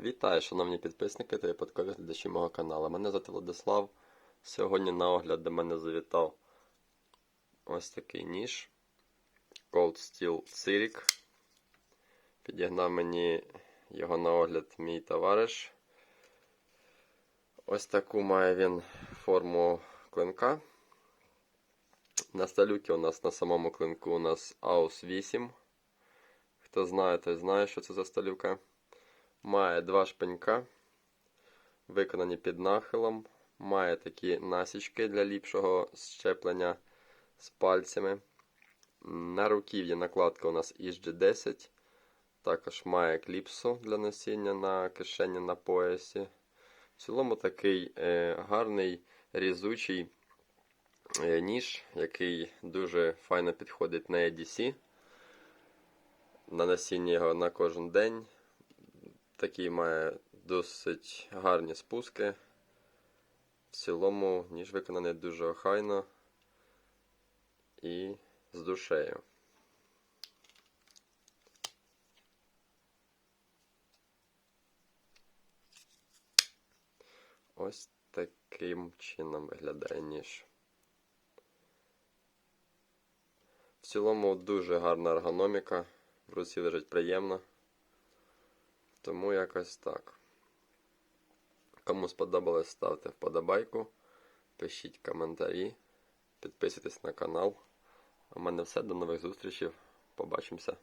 Вітаю, шановні підписники та випадкові глядачі мого каналу. Мене звати Владислав. Сьогодні на огляд до мене завітав ось такий ніж Cold Steel Cyric. Підігнав мені його на огляд мій товариш. Ось таку має він форму клинка. На сталюки у нас на самому клинку у нас AUS 8. Хто знає, той знає, що це за сталюка. Має два шпенька, виконані під нахилом. Має такі насічки для ліпшого щеплення з пальцями. На руків'ї накладка у нас ESG10. Також має кліпсу для носіння на кишені на поясі. В цілому такий е, гарний різучий е, ніж, який дуже файно підходить на EDC. На носіння його на кожен день. Такий має досить гарні спуски. В цілому, ніж виконаний дуже охайно і з душею. Ось таким чином виглядає ніж. В цілому дуже гарна ергономіка. В руці лежить приємно. Тому якось так. Кому сподобалось, ставте вподобайку, пишіть коментарі, підписуйтесь на канал. У мене все. До нових зустрічей. Побачимося.